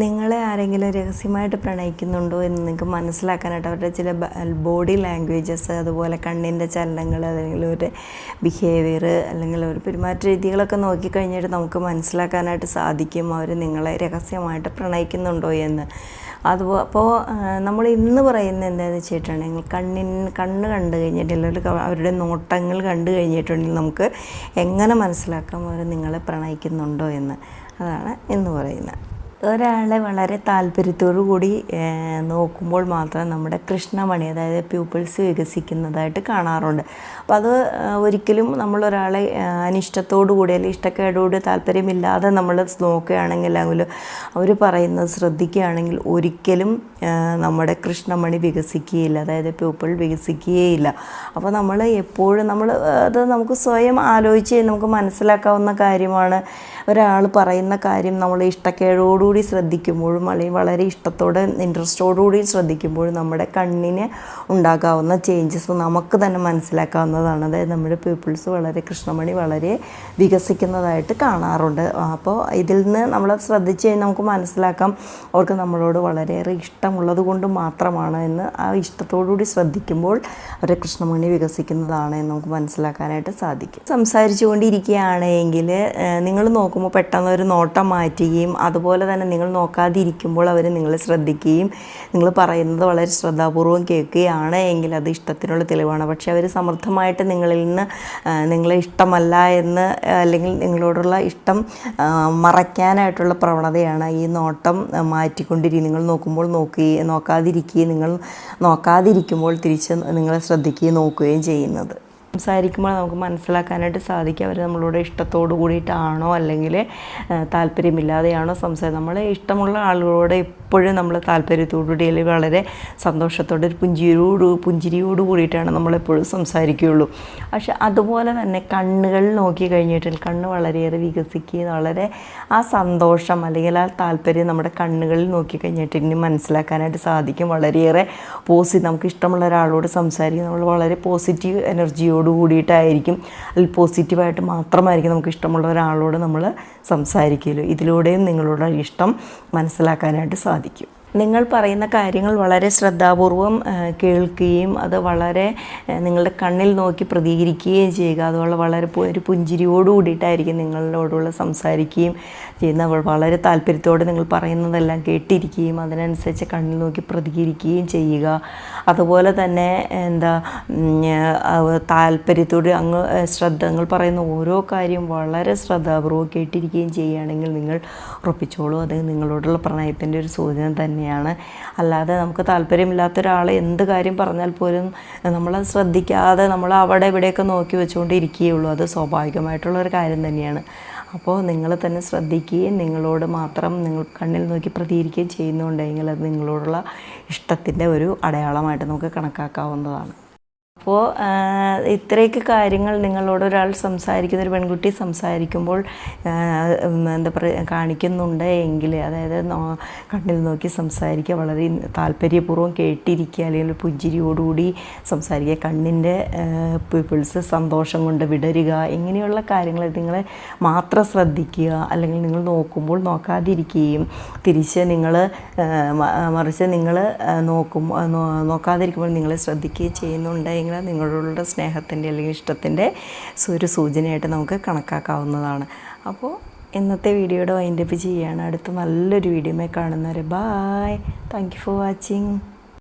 നിങ്ങളെ ആരെങ്കിലും രഹസ്യമായിട്ട് പ്രണയിക്കുന്നുണ്ടോ എന്ന് നിങ്ങൾക്ക് മനസ്സിലാക്കാനായിട്ട് അവരുടെ ചില ബോഡി ലാംഗ്വേജസ് അതുപോലെ കണ്ണിന്റെ ചലനങ്ങൾ അല്ലെങ്കിൽ ഒരു ബിഹേവിയർ അല്ലെങ്കിൽ ഒരു പെരുമാറ്റ രീതികളൊക്കെ നോക്കിക്കഴിഞ്ഞിട്ട് നമുക്ക് മനസ്സിലാക്കാനായിട്ട് സാധിക്കും അവർ നിങ്ങളെ രഹസ്യമായിട്ട് പ്രണയിക്കുന്നുണ്ടോ എന്ന്. അതുപോ അപ്പോൾ നമ്മൾ ഇന്ന് പറയുന്ന എന്താണെന്ന് വെച്ചിട്ടുണ്ടെങ്കിൽ കണ്ണിൻ കണ്ണ് കണ്ടു കഴിഞ്ഞിട്ടുണ്ടെങ്കിൽ അവരുടെ നോട്ടങ്ങൾ കണ്ടു കഴിഞ്ഞിട്ടുണ്ടെങ്കിൽ നമുക്ക് എങ്ങനെ മനസ്സിലാക്കാം അവർ നിങ്ങളെ പ്രണയിക്കുന്നുണ്ടോ എന്ന്. അതാണ് എന്ന് പറയുന്നത്. ഒരാളെ വളരെ താല്പര്യത്തോടു കൂടി നോക്കുമ്പോൾ മാത്രം നമ്മുടെ കൃഷ്ണമണി അതായത് പ്യൂപ്പിൾസ് വികസിക്കുന്നതായിട്ട് കാണാറുണ്ട്. അപ്പോൾ അത് ഒരിക്കലും നമ്മളൊരാളെ അനിഷ്ടത്തോടു കൂടി അല്ലെങ്കിൽ ഇഷ്ടക്കേടോട് താല്പര്യമില്ലാതെ നമ്മൾ നോക്കുകയാണെങ്കിൽ അല്ലെങ്കിൽ അവർ പറയുന്നത് ശ്രദ്ധിക്കുകയാണെങ്കിൽ ഒരിക്കലും നമ്മുടെ കൃഷ്ണമണി വികസിക്കുകയില്ല അതായത് പ്യൂപ്പിൾ വികസിക്കുകയില്ല. അപ്പോൾ നമ്മൾ എപ്പോഴും നമ്മൾ അത് നമുക്ക് സ്വയം ആലോചിച്ച് നമുക്ക് മനസ്സിലാക്കാവുന്ന കാര്യമാണ്. ഒരാൾ പറയുന്ന കാര്യം നമ്മൾ ഇഷ്ടക്കേടോടുകൂടി ശ്രദ്ധിക്കുമ്പോഴും അല്ലെങ്കിൽ വളരെ ഇഷ്ടത്തോടെ ഇൻട്രസ്റ്റോടുകൂടി ശ്രദ്ധിക്കുമ്പോഴും നമ്മുടെ കണ്ണിന് ഉണ്ടാകാവുന്ന ചേഞ്ചസ് നമുക്ക് തന്നെ മനസ്സിലാക്കാവുന്നതാണ്. അതായത് നമ്മുടെ പീപ്പിൾസ് വളരെ കൃഷ്ണമണി വളരെ വികസിക്കുന്നതായിട്ട് കാണാറുണ്ട്. അപ്പോൾ ഇതിൽ നിന്ന് നമ്മൾ ശ്രദ്ധിച്ച് കഴിഞ്ഞാൽ നമുക്ക് മനസ്സിലാക്കാം അവർക്ക് നമ്മളോട് വളരെയേറെ ഇഷ്ടമുള്ളത് കൊണ്ട് മാത്രമാണ് എന്ന് ആ ഇഷ്ടത്തോടുകൂടി ശ്രദ്ധിക്കുമ്പോൾ അവരുടെ കൃഷ്ണമണി വികസിക്കുന്നതാണ് എന്ന് നമുക്ക് മനസ്സിലാക്കാനായിട്ട് സാധിക്കും. സംസാരിച്ചു കൊണ്ടിരിക്കുകയാണെങ്കിൽ നിങ്ങൾ നോക്കുമ്പോൾ പെട്ടെന്ന് ഒരു നോട്ടം മാറ്റുകയും അതുപോലെ തന്നെ നിങ്ങൾ നോക്കാതിരിക്കുമ്പോൾ അവർ നിങ്ങളെ ശ്രദ്ധിക്കുകയും നിങ്ങൾ പറയുന്നത് വളരെ ശ്രദ്ധാപൂർവം കേൾക്കുകയാണ് എങ്കിൽ അത് ഇഷ്ടത്തിനുള്ള തെളിവാണ്. പക്ഷേ അവർ സമർത്ഥമായിട്ട് നിങ്ങളിൽ നിന്ന് നിങ്ങളെ ഇഷ്ടമല്ല എന്ന് അല്ലെങ്കിൽ നിങ്ങളോടുള്ള ഇഷ്ടം മറയ്ക്കാനായിട്ടുള്ള പ്രവണതയാണ് ഈ നോട്ടം മാറ്റിക്കൊണ്ടിരിക്കുക. മാറ്റിക്കൊണ്ടിരിക്കും നിങ്ങൾ നോക്കുമ്പോൾ നോക്കുകയും നോക്കാതിരിക്കുകയും നിങ്ങൾ നോക്കാതിരിക്കുമ്പോൾ തിരിച്ച് നിങ്ങളെ ശ്രദ്ധിക്കുകയും നോക്കുകയും ചെയ്യുന്നത്. സംസാരിക്കുമ്പോൾ നമുക്ക് മനസ്സിലാക്കാനായിട്ട് സാധിക്കും. അവർ നമ്മളോട് ഇഷ്ടത്തോട് കൂടിയിട്ടാണോ അല്ലെങ്കിൽ താല്പര്യമില്ലാതെയാണോ സംസാരം നമ്മളെ ഇഷ്ടമുള്ള ആളുകളോട് എപ്പോഴും നമ്മൾ താല്പര്യത്തോടുകൂടി അല്ലെങ്കിൽ വളരെ സന്തോഷത്തോടെ ഒരു പുഞ്ചിരിയോട് പുഞ്ചിരിയോട് കൂടിയിട്ടാണ് നമ്മളെപ്പോഴും സംസാരിക്കുകയുള്ളൂ. പക്ഷെ അതുപോലെ തന്നെ കണ്ണുകൾ നോക്കി കഴിഞ്ഞിട്ട് കണ്ണ് വളരെയേറെ വികസിക്കുകയും വളരെ ആ സന്തോഷം അല്ലെങ്കിൽ ആ താല്പര്യം നമ്മുടെ കണ്ണുകളിൽ നോക്കി കഴിഞ്ഞിട്ട് ഇനി മനസ്സിലാക്കാനായിട്ട് സാധിക്കും. വളരെയേറെ പോസി നമുക്ക് ഇഷ്ടമുള്ള ഒരാളോട് സംസാരിക്കും. നമ്മൾ വളരെ പോസിറ്റീവ് എനർജിയോട് കൂടിയിട്ടായിരിക്കും. അതിൽ പോസിറ്റീവായിട്ട് മാത്രമായിരിക്കും നമുക്ക് ഇഷ്ടമുള്ള ഒരാളോട് നമ്മൾ സംസാരിക്കുകയുള്ളൂ ഇതിലൂടെയും നിങ്ങളുടെ ഇഷ്ടം മനസ്സിലാക്കാനായിട്ട് സാധിക്കും. നിങ്ങൾ പറയുന്ന കാര്യങ്ങൾ വളരെ ശ്രദ്ധാപൂർവം കേൾക്കുകയും അത് വളരെ നിങ്ങളുടെ കണ്ണിൽ നോക്കി പ്രതികരിക്കുകയും ചെയ്യുക. അതുപോലെ വളരെ ഒരു പുഞ്ചിരിയോട് കൂടിയിട്ടായിരിക്കും നിങ്ങളോടുള്ള സംസാരിക്കുകയും ചെയ്യുന്ന വളരെ താല്പര്യത്തോടെ നിങ്ങൾ പറയുന്നതെല്ലാം കേട്ടിരിക്കുകയും അതിനനുസരിച്ച് കണ്ണിൽ നോക്കി പ്രതികരിക്കുകയും ചെയ്യുക. അതുപോലെ തന്നെ എന്താ താല്പര്യത്തോട് അങ്ങ് ശ്രദ്ധ നിങ്ങൾ പറയുന്ന ഓരോ കാര്യം വളരെ ശ്രദ്ധാപൂർവം കേട്ടിരിക്കുകയും ചെയ്യുകയാണെങ്കിൽ നിങ്ങൾ ഉറപ്പിച്ചോളൂ. അത് നിങ്ങളോടുള്ള പ്രണയത്തിന്റെ ഒരു സൂചന തന്നെയാണ്. അല്ലാതെ നമുക്ക് താല്പര്യമില്ലാത്ത ഒരാൾ എന്ത് കാര്യം പറഞ്ഞാൽ പോലും നമ്മളത് ശ്രദ്ധിക്കാതെ നമ്മൾ അവിടെ ഇവിടെയൊക്കെ നോക്കി വെച്ചുകൊണ്ടിരിക്കുകയുള്ളൂ. അത് സ്വാഭാവികമായിട്ടുള്ളൊരു കാര്യം തന്നെയാണ്. അപ്പോൾ നിങ്ങൾ തന്നെ ശ്രദ്ധിക്കുകയും നിങ്ങളോട് മാത്രം നിങ്ങൾ കണ്ണിൽ നോക്കി പ്രതികരിക്കുകയും ചെയ്യുന്നുണ്ടെങ്കിൽ അത് നിങ്ങളോടുള്ള ഇഷ്ടത്തിന്റെ ഒരു അടയാളമായിട്ട് നമുക്ക് കണക്കാക്കാവുന്നതാണ്. അപ്പോൾ ഇത്രയൊക്കെ കാര്യങ്ങൾ നിങ്ങളോട് ഒരാൾ സംസാരിക്കുന്ന ഒരു പെൺകുട്ടി സംസാരിക്കുമ്പോൾ എന്താ പറയുക കാണിക്കുന്നുണ്ട് എങ്കിൽ അതായത് കണ്ണിൽ നോക്കി സംസാരിക്കുക വളരെ താല്പര്യപൂർവം കേട്ടിരിക്കുക അല്ലെങ്കിൽ പുഞ്ചിരിയോടുകൂടി സംസാരിക്കുക കണ്ണിന്റെ പീപ്പിൾസ് സന്തോഷം കൊണ്ട് വിടരുക ഇങ്ങനെയുള്ള കാര്യങ്ങൾ നിങ്ങൾ മാത്രം ശ്രദ്ധിക്കുക അല്ലെങ്കിൽ നിങ്ങൾ നോക്കുമ്പോൾ നോക്കാതിരിക്കുകയും തിരിച്ച് നിങ്ങൾ മറിച്ച് നിങ്ങൾ നോക്കും നോക്കാതിരിക്കുമ്പോൾ നിങ്ങളെ ശ്രദ്ധിക്കുകയും ചെയ്യുന്നുണ്ടെങ്കിൽ അത് നിങ്ങളുടെ സ്നേഹത്തിന്റെ അല്ലെങ്കിൽ ഇഷ്ടത്തിന്റെ ഒരു സൂചനയായിട്ട് നമുക്ക് കണക്കാക്കാവുന്നതാണ്. അപ്പോൾ ഇന്നത്തെ വീഡിയോയുടെ വൈൻഡപ്പ് ചെയ്യുകയാണ്. അടുത്ത നല്ലൊരു വീഡിയോമേ കാണുന്നവരെ bye thank you for watching